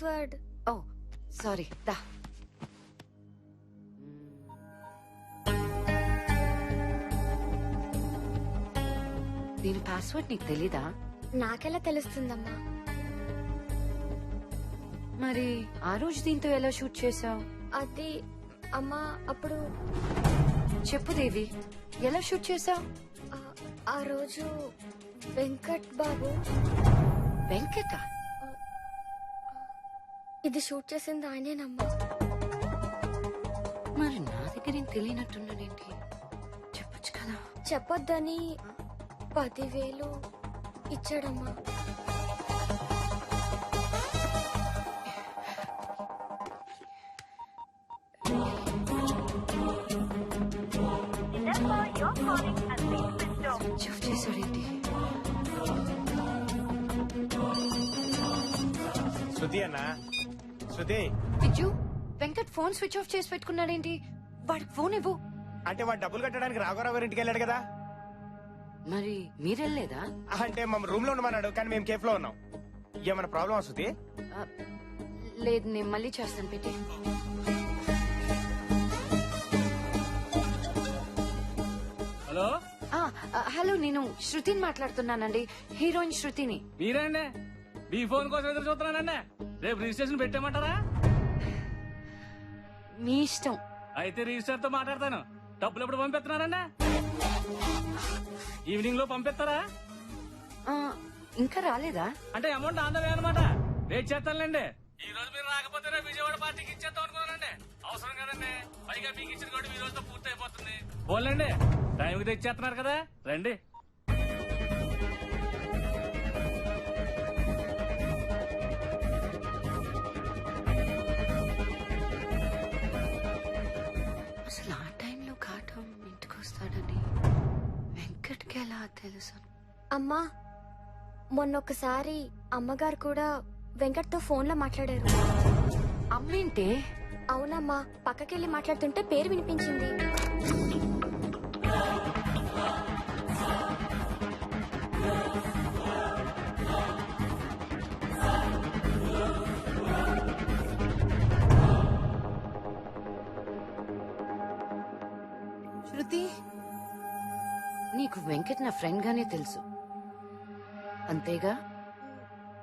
Password ఓ sorry దా దీని password నీకు తెలీదా? నాకెలా తెలుస్తుందమ్మా? మరి ఆ రోజు దీంతో ఎలా షూట్ చేసావు అది అమ్మా అప్పుడు చెప్పు దేవి ఎలా షూట్ చేసావు ఆ, ఆ రోజు వెంకట్ బాబు వెంకట? ఇది షూట్ చేసింది ఆయనేనమ్మా మరి నా దగ్గర ఏం తెలియనట్టున్నాడేంటి చెప్పొచ్చు కదా. చెప్పొద్దని పదివేలు ఇచ్చాడమ్మా. స్విచ్ ఆఫ్ చేశాడేంటి? శృతి అన్న Shruti. Venkat phone switch off చేసి పెట్టుకున్నాడేంటి? వాడికి ఫోన్ ఇవ్వు. అంటే వాడు డబ్బులు కట్టడానికి రాఘవరావు గారి ఇంటికి వెళ్ళాడు కదా? మరి మీరెళ్ళలేదా? అంటే మా రూమ్లో ఉండమన్నాడు కానీ మేము కేఫ్లో ఉన్నాం. ఏమైనా ప్రాబ్లమ్ శృతి? ఆ, లేదు నేను మళ్ళీ చేస్తాను పెట్టి. హలో? హలో నేను శృతిని మాట్లాడుతున్నానండి. హీరోయిన్ శృతిని. మీరేండి? మీ ఫోన్ కోసం ఎదురు చూస్తున్నానండి రేపు రిజిస్ట్రేషన్ పెట్టామంటారా మీ ఇష్టం. అయితే రిజిస్టర్తో మాట్లాడతాను. డబ్బులు ఎప్పుడు పంపిస్తున్నారండి ఈవినింగ్లో పంపిస్తారా? ఆ, ఇంకా రాలేదా? అంటే అమౌంట్ ఆందవే అనమాట వెయిట్ చేస్తానులేండి. ఈ రోజు మీరు రాకపోతే రేపు విజయవాడ పార్టీకి ఇచ్చేద్దాం అనుకున్నానండి. అవసరం కదండి. పైగా మీకు ఇచ్చిన కూడా ఈ రోజుతో పూర్తి అయిపోతుంది పోలేండి టైంకి తెచ్చేస్తున్నారు కదా. రండి. ఎలా తెలుసు? అమ్మా మొన్నొకసారి అమ్మగారు కూడా వెంకట్తో ఫోన్లో మాట్లాడారు. అమ్మేంటే? అవునమ్మా పక్కకెళ్ళి మాట్లాడుతుంటే పేరు వినిపించింది. శృతి నీకు వెంకట్ నా ఫ్రెండ్ గానే తెలుసు. అంతేగా?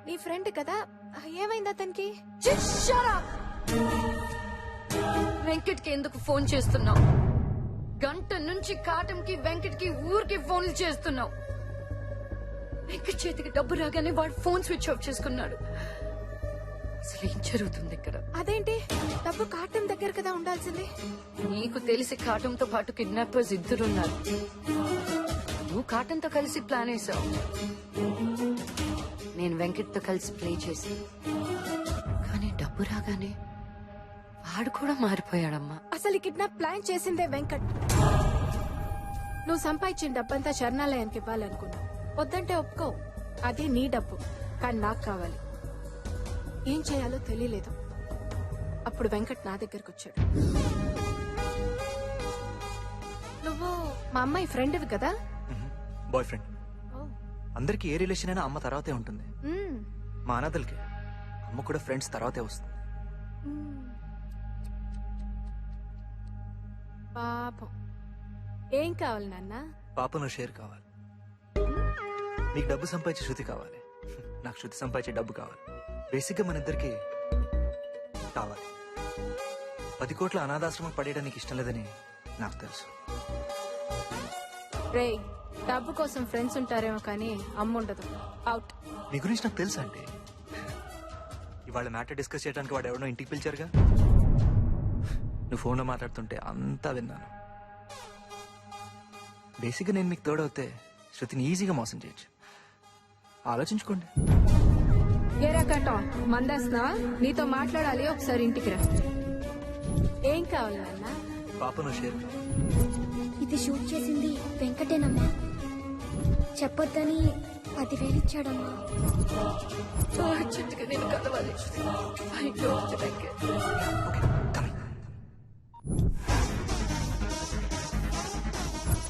నీ ఫ్రెండ్ కదా? ఏమైంది అతనికి? వెంకట్కి ఎందుకు ఫోన్ చేస్తున్నావు? గంట నుంచి కాటంకి వెంకట్కి ఊరికి ఫోన్లు చేస్తున్నావు. వెంకట్ చేతికి డబ్బు రాగానే వాడు ఫోన్ స్విచ్ ఆఫ్ చేసుకున్నాడు. అసలు ఏం జరుగుతుంది ఇక్కడ? అదేంటి? డబ్బు కాటం దగ్గర కదా ఉండాల్సింది. నీకు తెలిసి కాటంతో పాటు కిడ్నాపర్స్ ఇద్దరున్నారు నువ్వు కాటంతో కలిసి ప్లాన్ వేసావు నేను వెంకట్తో కలిసి ప్లే చేసి. కానీ డబ్బు రాగానే వాడు కూడా మారిపోయాడమ్మా. అసలు కిడ్నాప్ ప్లాన్ చేసిందే వెంకట్. నువ్వు సంపాదించిన డబ్బంతా శరణాలయానికి ఇవ్వాలనుకున్నావు. వద్దంటే ఒప్పుకో. అది నీ డబ్బు. కానీ నాకు కావాలి. ఏం చేయాలో తెలియలేదు. అప్పుడు వెంకట్ నా దగ్గరకు వచ్చాడు నువ్వు మా అమ్మాయి ఫ్రెండ్వి కదా? Boy friend. అందరికి ఏ రిలేషన్ అయినా అమ్మ తర్వాతే ఉంటుంది. మా అనాథలకి. అమ్మ కూడా ఫ్రెండ్స్ తర్వాతే వస్తుంది. పాపం. ఏం కావాలి నాన్న? పాపను షేర్ కావాలి. నీకు డబ్బు సంపాదించే శృతి కావాలి. నాకు శృతి సంపాదించే డబ్బు కావాలి. బేసిక్గా మన ఇద్దరికి కావాలి. పది కోట్ల అనాథాశ్రమం పడేయడానికి ఇష్టం లేదని నాకు తెలుసు. రే డబ్బు కోసం ఫ్రెండ్స్ ఉంటారేమో కానీ అమ్మ ఉండదు. అవుట్. నీ గురించి నాకు తెలుసా అంటే ఇవాళ మ్యాటర్ డిస్కస్ చేయడానికి వాడు ఎవడో ఇంటికి పిలిచారుగా? నువ్వు ఫోన్లో మాట్లాడుతుంటే అంతా విన్నాను. బేసిక్గా నేను మీకు తోడవుతే శృతిని ఈజీగా మోసం చేయొచ్చు. ఆలోచించుకోండి. ఏరా కట్టం మందేస్తున్నా నీతో మాట్లాడాలి ఒకసారి ఇంటికి రా. ఏం కావాలి నాన్న? పాపను షేర్. ఇది షూట్ చేసింది వెంకటేనమ్మా. చెప్పొద్దని పదివేలు ఇచ్చాడమ్మా. చిట్టుగా నేను కలవాలి.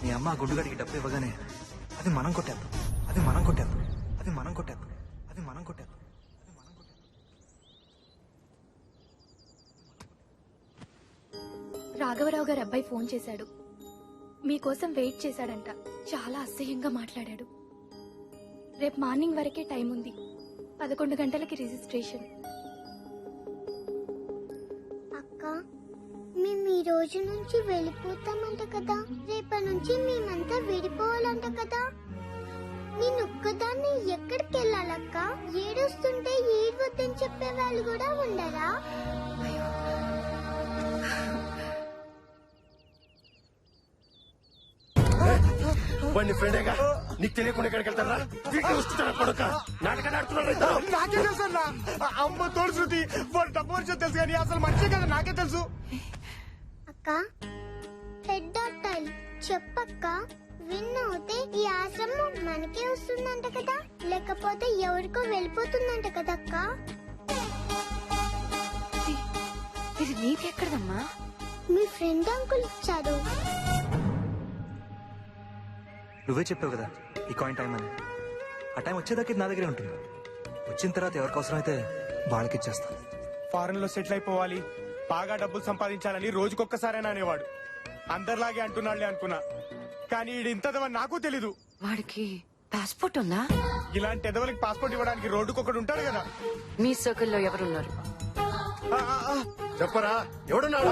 మీ అమ్మ గుడ్డుగాడికి డబ్బు ఇవ్వగానే అది మనం కొట్టేద్దాం. అది మనం కొట్టేద్దాం. అది మనం కొట్టేద్దాం అది మనం కొట్టేద్దాం అది మనం కొట్టేద్దాం రాఘవరావు గారి అబ్బాయి ఫోన్ చేశాడు. మీకోసం వెయిట్ చేశాడంట. చాలా అసహ్యంగా మాట్లాడాడు. రేపు మార్నింగ్ వరకే టైం ఉంది. పదకొండు గంటలకి రిజిస్ట్రేషన్. అక్క మేము ఈ రోజు నుంచి వెళ్ళిపోతామంట కదా. రేపటి నుంచి మేమంతా విడిపోవాలంట కదా. నేను ఒక్కదాన్ని ఎక్కడికి వెళ్ళాలక్క ఏడుస్తుంటే ఏడవద్దని చెప్పే వాళ్ళు కూడా ఉండరా? వాడిని ఫ్రెండేగా నీకు తెలియకుండా ఎక్కడికి వెళ్తారా వీటిని వస్తున్నా కొడుక? నాటకాన్ని ఆడుతున్నారు ఇద్దరు. నాకే తెలుసు అన్న? అమ్మ తోడు శృతి వాడు డబ్బు వచ్చో తెలుసు కానీ అసలు మనిషి కదా నాకే తెలుసు. అక్క హెడ్ డాక్టర్ చెప్పక్క విన్ అవుతే ఈ ఆశ్రమం మనకే వస్తుందంట కదా? లేకపోతే ఎవరికో వెళ్ళిపోతుందంట కదక్క ఇది నీకెక్కడదమ్మా? మీ ఫ్రెండ్ అంకుల్ ఇచ్చారు నువ్వే చెప్పావు కదా ఈ కాయిన్ టైం అని. ఆ టైం వచ్చేదాకా ఇది నా దగ్గరే ఉంటుంది. వచ్చిన తర్వాత ఎవరికి అవసరమైతే వాళ్ళకి ఇచ్చేస్తాను ఫారెన్లో సెటిల్ అయిపోవాలి బాగా డబ్బులు సంపాదించాలని రోజుకొక్కసారైనా అనేవాడు. అందరిలాగే అంటున్నాడులే అనుకున్నా. కానీ ఈడు ఇంతదవని నాకు తెలీదు. వాడికి పాస్పోర్ట్ ఉందా? ఇలాంటి ఎదవలకి పాస్పోర్ట్ ఇవ్వడానికి రోడ్డుకొకడు ఉంటాడు కదా. మీ సర్కిల్లో ఎవరున్నారు? ఆ, ఆ, ఆ, చెప్పరా ఎవడున్నాడు?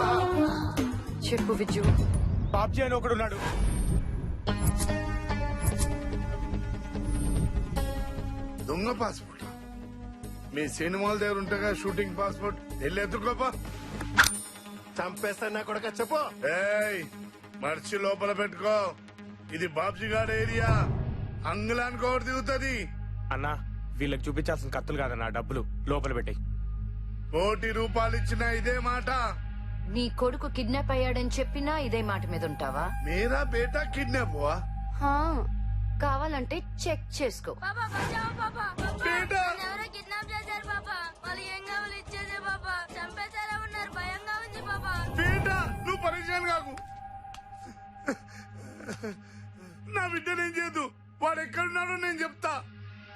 చెప్పు విజు. బాబ్జీ అని ఒకడు దొంగ పాస్పోర్ట్. మీ సినిమాల దగ్గర ఉంటగా షూటింగ్ పాస్పోర్ట్. వెళ్ళి ఎత్తుకోపా. చంపేస్తా నా కొడుక చెప్పు. ఏయ్ మర్చి లోపల పెట్టుకో. ఇది బాబ్జీగాడ్ ఏరియా. అంగులానికి ఒకటి దిగుతుంది. అన్నా వీళ్ళకి చూపించాల్సిన కత్తులు కాదన్నా డబ్బులు లోపల పెట్టాయి. కోటి రూపాయలు ఇచ్చిన ఇదే మాట. నీ కొడుకు కిడ్నాప్ అయ్యాడని చెప్పినా ఇదే మాట మీద ఉంటావా? మీరా బేటా కిడ్నాప్? హా, కావాలంటే చెక్ చేసుకో. నువ్వు పరేషాన్ కాకు. నా బిడ్డ నేను చేయదు. వాడు ఎక్కడున్నాడో నేను చెప్తా.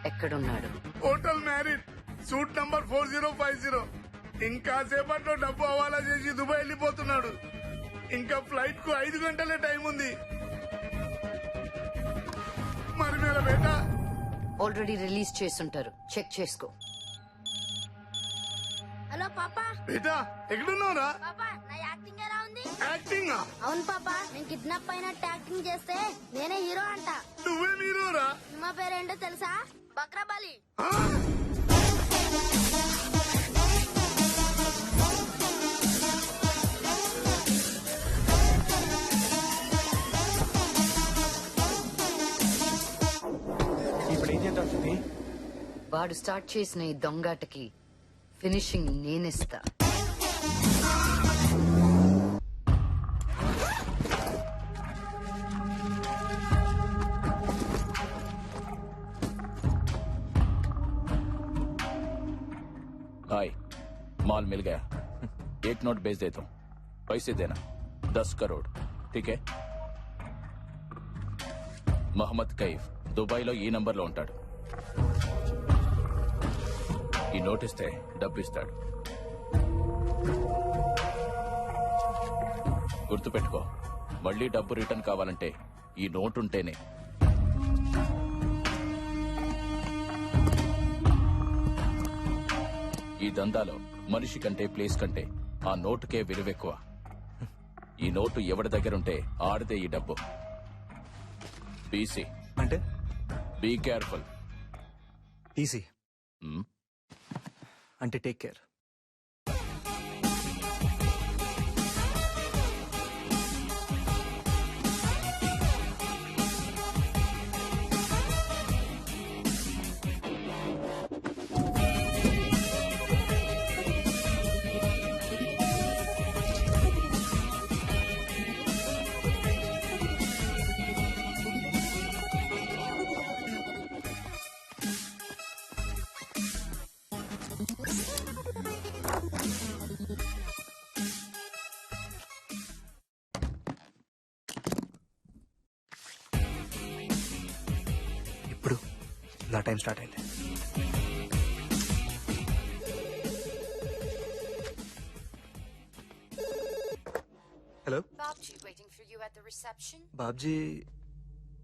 ఎక్కడున్నాడు? Hotel Marriott. Suite number four zero five zero. ఇంకా సేపట్లో డబ్బు హవాలా చేసి దుబాయ్ వెళ్ళిపోతున్నాడు. ఇంకా ఫ్లైట్కు ఐదు గంటలే టైం ఉంది. ఆల్రెడీ రిలీజ్ చేసుంటారు. చెక్ చేసుకో. హలో పాపా. బేటా ఎక్కడున్నావురా? పాపా నా యాక్టింగ్ ఎలా ఉంది? యాక్టింగ్? అవును పాపా నేను కిడ్నాప్ అయినట్టు యాక్టింగ్ చేస్తే నేనే హీరో అంట. నువ్వే మీరోరా? సినిమా పేరేంటో తెలుసా? బక్రాబాలి. వాడు స్టార్ట్ చేసిన ఈ దొంగాటకి ఫినిషింగ్ నేనిస్తా हाय माल मिल गया एक नोट भेज देता हूँ पैसे देना दस करोड़ ठीक है మహమ్మద్ కైఫ్ దుబాయ్లో ఈ నంబర్లో ఉంటాడు ఈ నోట్ ఇస్తే డబ్బు ఇస్తాడు గుర్తుపెట్టుకో మళ్ళీ డబ్బు రిటర్న్ కావాలంటే ఈ నోట్ ఉంటేనే ఈ దందాలో మనిషి కంటే ప్లేస్ కంటే ఆ నోటుకే విలువెక్కువ. ఈ నోటు ఎవరి దగ్గరుంటే ఆడితే ఈ డబ్బు. బీసీ అంటే? Be careful. ఈజీ అంటే టేక్ కేర్ ఇప్పుడు నా టైం స్టార్ట్ అయింది hello Babji waiting for you at the reception? Babji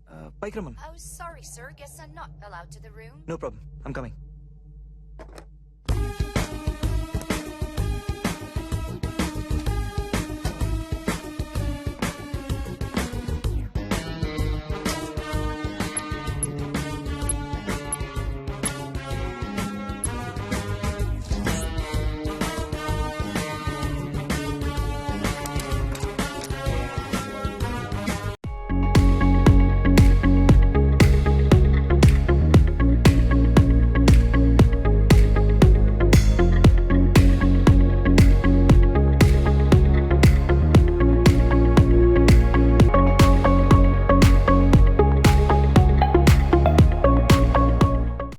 ఆ, పైకి రమ్మను Oh, sorry, sir. Guess I'm not allowed to the room. No problem I'm coming